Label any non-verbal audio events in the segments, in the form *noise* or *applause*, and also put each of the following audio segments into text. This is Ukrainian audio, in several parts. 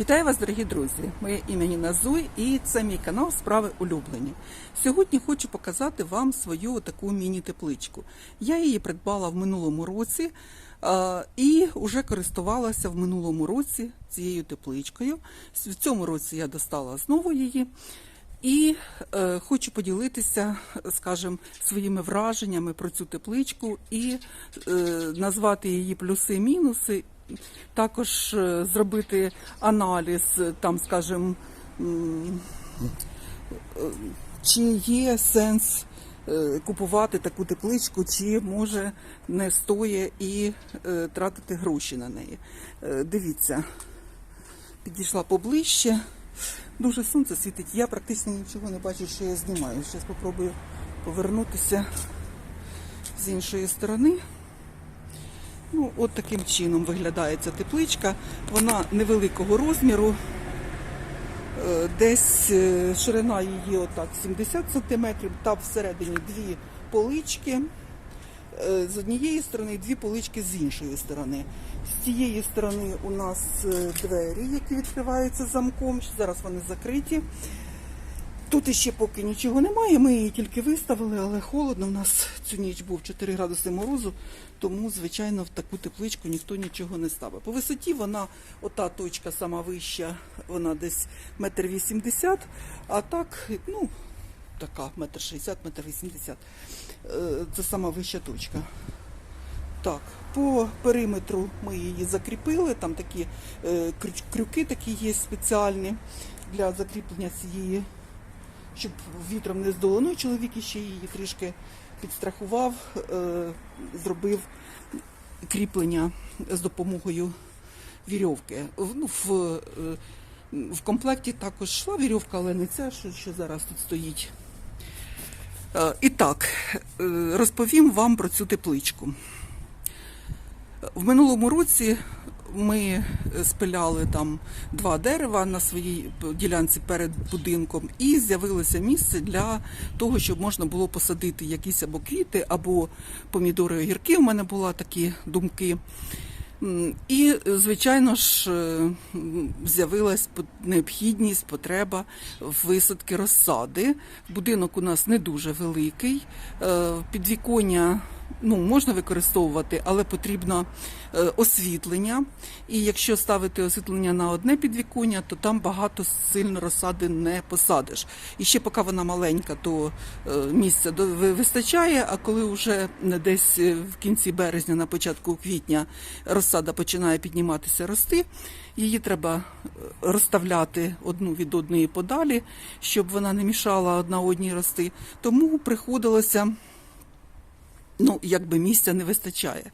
Вітаю вас, дорогі друзі! Моє ім'я Ніна Зуй і це мій канал Справи улюблені. Сьогодні хочу показати вам свою таку міні-тепличку. Я її придбала в минулому році і вже користувалася в минулому році цією тепличкою. В цьому році я достала знову її. І е, хочу поділитися, скажімо, своїми враженнями про цю тепличку і е, назвати її плюси-мінуси, також е, зробити аналіз, е, там, скажімо, е, чи є сенс купувати таку тепличку, чи може не стоїть і тратити гроші на неї. Дивіться, підійшла поближче. Дуже сонце світить. Я практично нічого не бачу, що я знімаю. Зараз спробую повернутися з іншої сторони. Ну, от таким чином виглядає ця тепличка. Вона невеликого розміру. Е, Десь е, ширина її отак 70 см, там всередині дві полички. Е, З однієї сторони, дві полички з іншої сторони. З цієї сторони у нас двері, які відкриваються замком. Зараз вони закриті. Тут іще поки нічого немає, ми її тільки виставили, але холодно. У нас цю ніч був 4 градуси морозу, тому, звичайно, в таку тепличку ніхто нічого не ставив. По висоті вона, ота точка сама вища, вона десь метр вісімдесят, а так, ну, така, метр шістдесят, метр вісімдесят. Е, Це сама вища точка. Так, по периметру ми її закріпили. Там такі е, крюки такі є спеціальні для закріплення цієї, щоб вітром не здуло. Ну і чоловік ще її трішки підстрахував, е, зробив кріплення з допомогою вірьовки. Ну, в, е, в комплекті також йшла вірьовка, але не ця, що, що зараз тут стоїть. Е, І так, розповім вам про цю тепличку. В минулому році ми спиляли там два дерева на своїй ділянці перед будинком, і з'явилося місце для того, щоб можна було посадити якісь або квіти, або помідори огірки. У мене були такі думки. І, звичайно ж, е, з'явилась необхідність, потреба висадки розсади. Будинок у нас не дуже великий. Е, Підвіконня ну, можна використовувати, але потрібно е, освітлення. І якщо ставити освітлення на одне підвіконня, то там багато сильно розсади не посадиш. І ще поки вона маленька, то е, місця вистачає. А коли вже десь е, в кінці березня, на початку квітня, розсада починає підніматися, рости, її треба розставляти одну від одної подалі, щоб вона не мішала одна одній рости. Тому приходилося ну, якби місця не вистачає.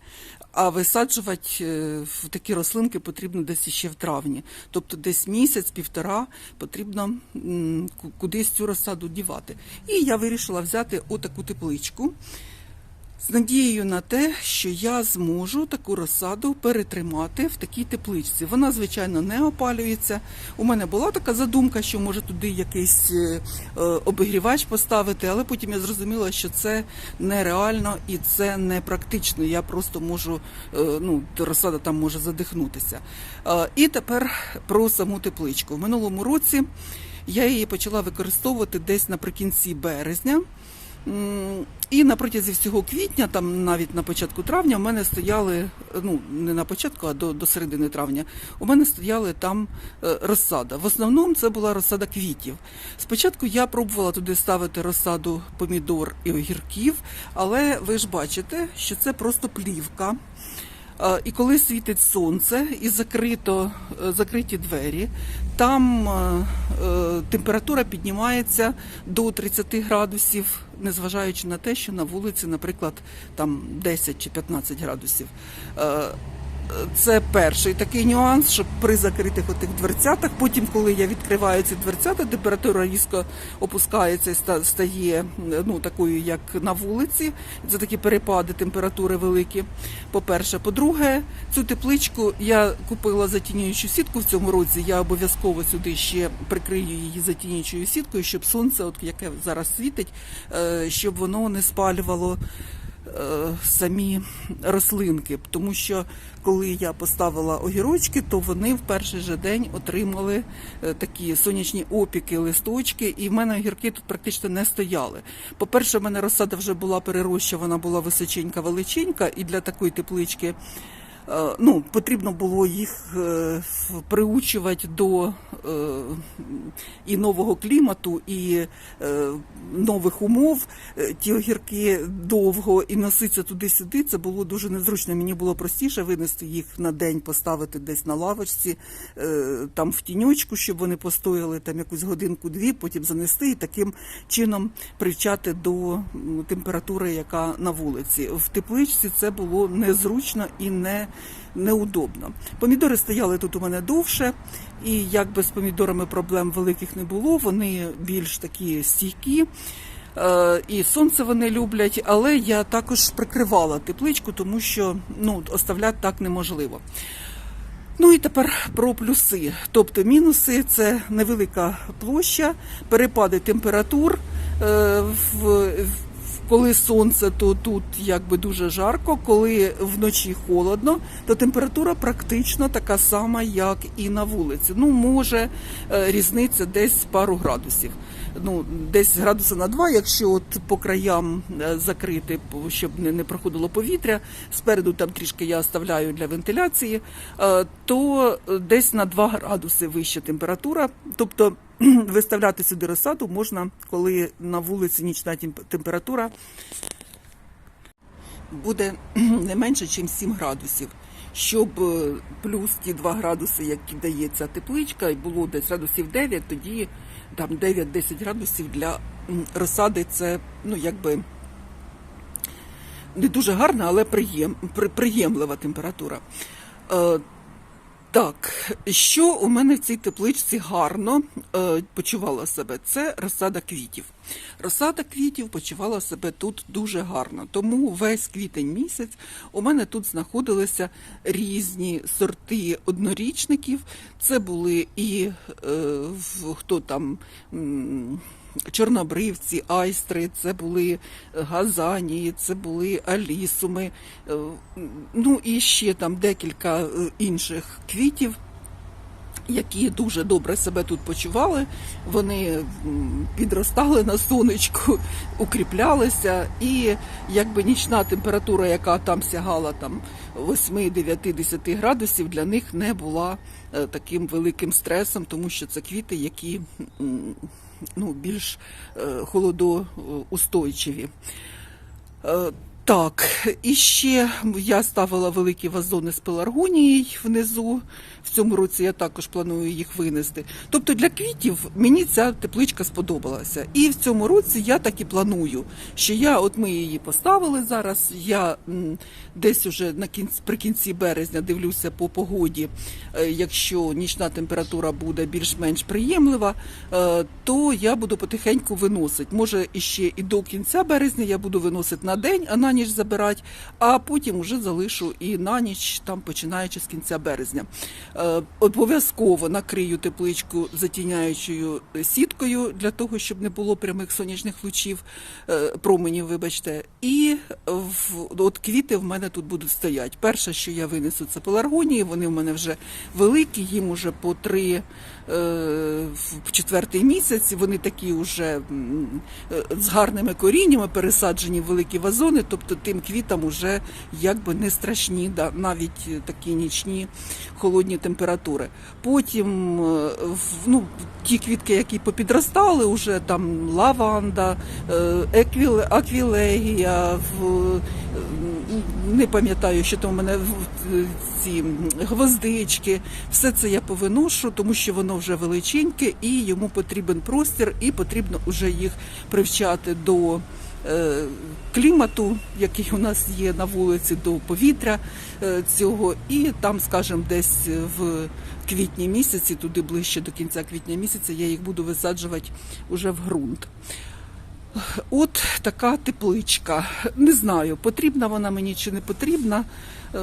А висаджувати е, в такі рослинки потрібно десь ще в травні. Тобто десь місяць-півтора потрібно ку- кудись цю розсаду дівати. І я вирішила взяти отаку тепличку з надією на те, що я зможу таку розсаду перетримати в такій тепличці. Вона, звичайно, не опалюється. У мене була така задумка, що може туди якийсь е, е, обігрівач поставити, але потім я зрозуміла, що це нереально і це не практично. Я просто можу, е, ну, розсада там може задихнутися. І тепер про саму тепличку. В минулому році я її почала використовувати десь наприкінці березня. І на протязі всього квітня, там навіть на початку травня, у мене стояли, ну не на початку, а до, до середини травня, у мене стояли там е, розсада. В основному це була розсада квітів. Спочатку я пробувала туди ставити розсаду помідор і огірків, але ви ж бачите, що це просто плівка. І коли світить сонце і закрито, е, закриті двері, там е, е, температура піднімається до 30 градусів, незважаючи на те, що на вулиці, наприклад, там 10 чи 15 градусів. Це перший такий нюанс, що при закритих отих дверцятах, потім, коли я відкриваю ці дверцята, температура різко опускається і стає ну, такою, як на вулиці. Це такі перепади температури великі. По-перше, по-друге, цю тепличку я купила затінюючу сітку в цьому році. Я обов'язково сюди ще прикрию її затінюючою сіткою, щоб сонце, от яке зараз світить, е, щоб воно не спалювало самі рослинки, тому що коли я поставила огірочки, то вони в перший же день отримали е, такі сонячні опіки, листочки, і в мене огірки тут практично не стояли. По-перше, в мене розсада вже була перероща, вона була височенька, величенька, і для такої теплички. Е, Ну, потрібно було їх е, приучувати до е, і нового клімату, і нових умов. Ті огірки довго і носиться туди-сюди. Це було дуже незручно. Мені було простіше винести їх на день, поставити десь на лавочці, там в тіньочку, щоб вони постояли там якусь годинку-дві, потім занести і таким чином привчати до температури, яка на вулиці. В тепличці це було незручно і не неудобно. Помідори стояли тут у мене довше, і якби з помідорами проблем великих не було, вони більш такі стійкі. Е, І сонце вони люблять, але я також прикривала тепличку, тому що ну, оставляти так неможливо. Ну і тепер про плюси. Тобто мінуси це невелика площа, перепади температур. Е, в, коли сонце, то тут якби дуже жарко, коли вночі холодно, то температура практично така сама, як і на вулиці. Ну, може е, різниця десь пару градусів. Ну, десь градуса на два, якщо от по краям е, закрити, щоб не, проходило повітря. Спереду там трішки я оставляю для вентиляції, е, то десь на 2 градуси вища температура. Тобто *clears throat* виставляти сюди розсаду можна, коли на вулиці нічна температура буде *clears throat* не менше, ніж 7 градусів. Щоб е, плюс ті 2 градуси, які дає ця тепличка, і було десь градусів 9, тоді там 9-10 градусів для розсади це ну якби не дуже гарна, але приєм, при- приємлива температура. Так, що у мене в цій тепличці гарно е, почувала себе, це розсада квітів. Розсада квітів почувала себе тут дуже гарно. Тому весь квітень місяць у мене тут знаходилися різні сорти однорічників. Це були і е, хто там. Чорнобривці, айстри, це були газанії, це були алісуми, е, ну і ще там декілька е, інших квітів, які дуже добре себе тут почували. Вони підростали на сонечку, *laughs* укріплялися, і якби нічна температура, яка там сягала там 8, 9, 10 градусів, для них не була е, таким великим стресом, тому що це квіти, які ну, більш е, холодоустойчиві. Е, Так, і ще я ставила великі вазони з пеларгонією внизу. В цьому році я також планую їх винести. Тобто для квітів мені ця тепличка сподобалася. І в цьому році я так і планую, що я, от ми її поставили зараз. Я десь уже на кінці, при кінці березня дивлюся по погоді. е, Якщо нічна температура буде більш-менш приємлива, е, то я буду потихеньку виносити. Може, іще і до кінця березня я буду виносити на день, а на ніч забирати, а потім вже залишу і на ніч, там починаючи з кінця березня. Е, Обов'язково накрию тепличку затіняючою сіткою для того, щоб не було прямих сонячних лучів, е, променів, вибачте. І в, от квіти в мене тут будуть стояти. Перше, що я винесу, це пеларгонії. Вони в мене вже великі, їм уже по три е, в четвертий місяць. Вони такі вже е, з гарними коріннями, пересаджені в великі вазони, тобто тим квітам уже якби не страшні, навіть е, такі нічні холодні температури. Потім е, ну, ті квітки, які попідростали, вже там лаванда, е, еквіле- аквілегія, в- е, не пам'ятаю, що там у мене ці гвоздички. Все це я повиношу, тому що воно вже величеньке і йому потрібен простір, і потрібно вже їх привчати до е, клімату, який у нас є на вулиці, до повітря е, цього. І там, скажімо, десь в квітні місяці, туди ближче до кінця квітня місяця, я їх буду висаджувати уже в ґрунт. От така тепличка. Не знаю, потрібна вона мені чи не потрібна. Е,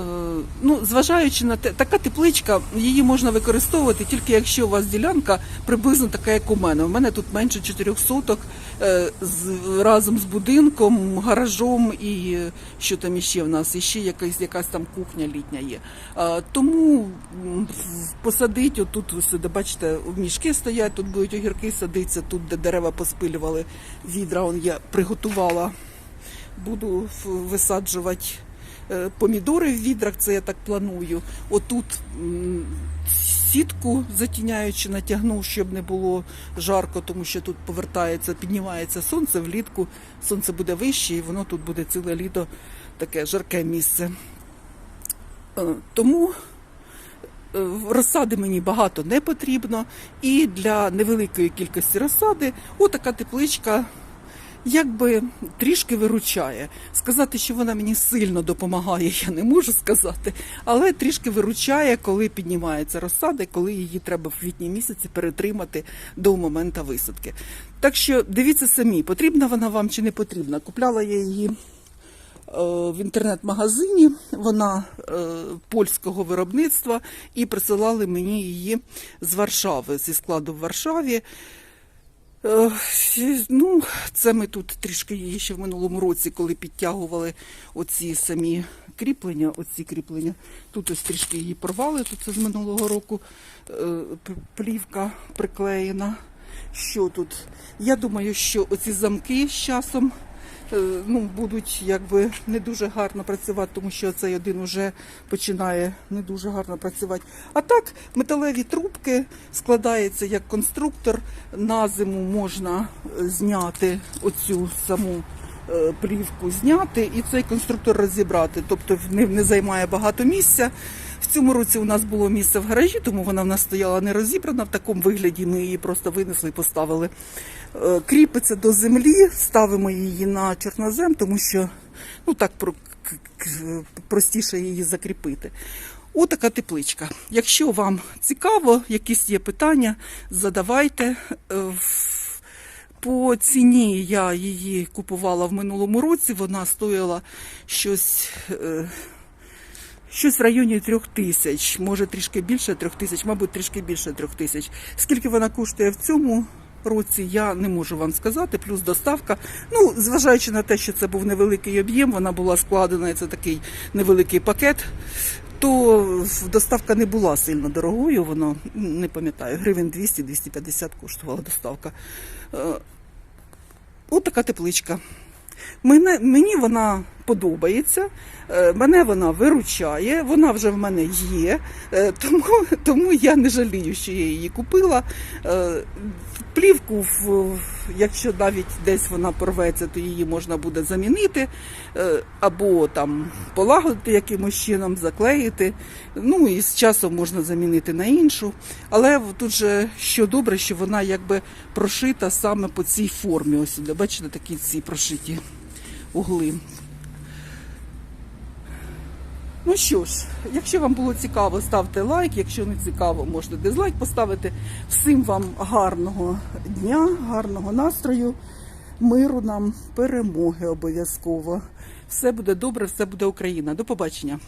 Ну, зважаючи на те, така тепличка, її можна використовувати тільки якщо у вас ділянка приблизно така, як у мене. У мене тут менше 4 соток разом з будинком, гаражом і е, що там іще в нас, і ще якась, якась там кухня літня є. Е, Тому посадить отут, сюди, бачите, мішки стоять, тут будуть огірки садитися, тут де дерева поспилювали відра, он я приготувала. Буду висаджувати е, помідори в відрах, це я так планую. Отут сітку затіняючи, натягнув, щоб не було жарко, тому що тут повертається, піднімається сонце влітку, сонце буде вище, і воно тут буде ціле літо таке жарке місце. Е, Тому е, розсади мені багато не потрібно, і для невеликої кількості розсади отака тепличка якби трішки виручає. Сказати, що вона мені сильно допомагає, я не можу сказати, але трішки виручає, коли піднімається розсада, коли її треба в квітні місяці перетримати до моменту висадки. Так що дивіться самі, потрібна вона вам чи не потрібна. Купляла я її е, в інтернет-магазині. Вона е, польського виробництва і присилали мені її з Варшави, зі складу в Варшаві. Е, Ну, це ми тут трішки її ще в минулому році, коли підтягували оці самі кріплення, оці кріплення. Тут ось трішки її порвали, тут це з минулого року е, плівка приклеєна. Що тут? Я думаю, що оці замки з часом ну, будуть якби не дуже гарно працювати, тому що цей один уже починає не дуже гарно працювати. А так, металеві трубки складається як конструктор. На зиму можна е, зняти оцю саму е, плівку, зняти і цей конструктор розібрати. Тобто не, не займає багато місця. Цьому році у нас було місце в гаражі, тому вона в нас стояла не розібрана в такому вигляді. Ми її просто винесли і поставили. Е, Кріпиться до землі, ставимо її на чорнозем, тому що ну так простіше її закріпити. Отака тепличка. Якщо вам цікаво, якісь є питання, задавайте. Е, По ціні я її купувала в минулому році. Вона стоїла щось. Щось в районі трьох тисяч, може трішки більше трьох тисяч, мабуть, трішки більше трьох тисяч. Скільки вона коштує в цьому році, я не можу вам сказати. Плюс доставка. Ну, зважаючи на те, що це був невеликий об'єм, вона була складена, це такий невеликий пакет. То доставка не була сильно дорогою, воно не пам'ятаю, гривень 200-250 коштувала доставка. Е, От така тепличка. Мені вона подобається, е, мене вона виручає, вона вже в мене є, е, тому, тому я не жалію, що я її купила. Е, Плівку, в- якщо навіть десь вона порветься, то її можна буде замінити е, або там полагодити якимось чином, заклеїти. Ну і з часом можна замінити на іншу. Але тут же що добре, що вона якби прошита саме по цій формі. Ось бачите, такі ці прошиті угли. Ну що ж, якщо вам було цікаво, ставте лайк. Якщо не цікаво, можете дизлайк поставити. Всім вам гарного дня, гарного настрою, миру нам, перемоги обов'язково. Все буде добре, все буде Україна. До побачення.